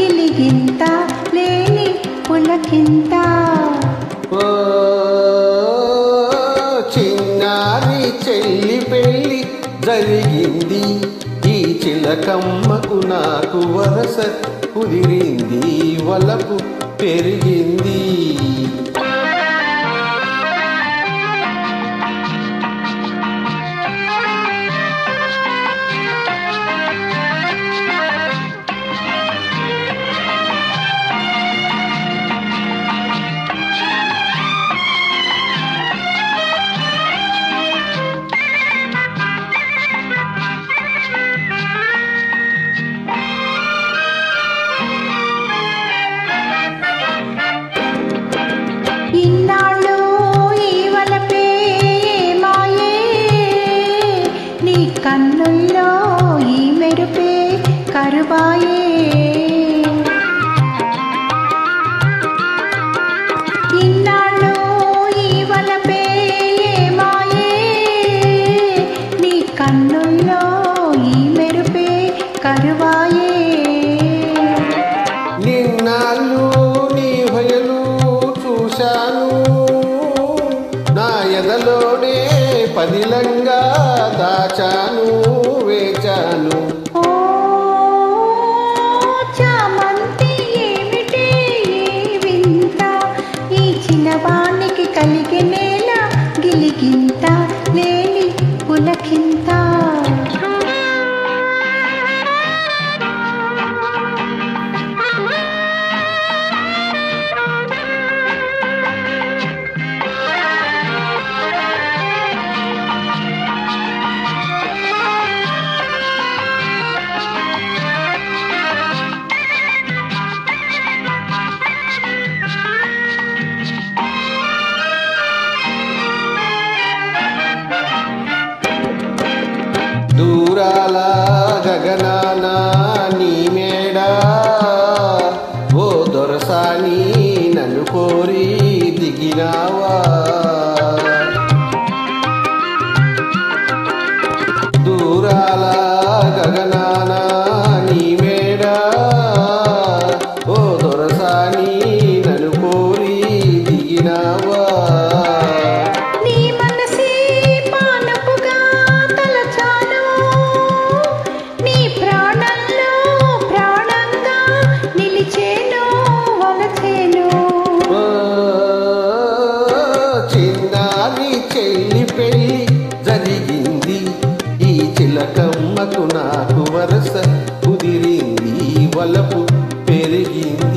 ఏమిటి గిలిగింత లేని పులకింత. ఓ చిన్నారి చెల్లి పెళ్ళి జరిగింది. ఈ చిలకమ్మకు నాకు వరస కుదిరింది వలపు పెరిగింది. కరుబాయే ఇన్నాళ్ళు ఈ వలపే మాయే. నీ కన్నుల్లో ఈ మెరుపే కరువాయే. నిన్నాళ్ళు నీ భయలు చూశాను. నా ఎదలోనే పదిలంగా దాచాను. దూరాల గగనాన చెల్లి పెళ్ళి జరిగింది. ఈ చిలకమ్మకు నాకు వరస కుదిరింది. వలపు పెరిగింది.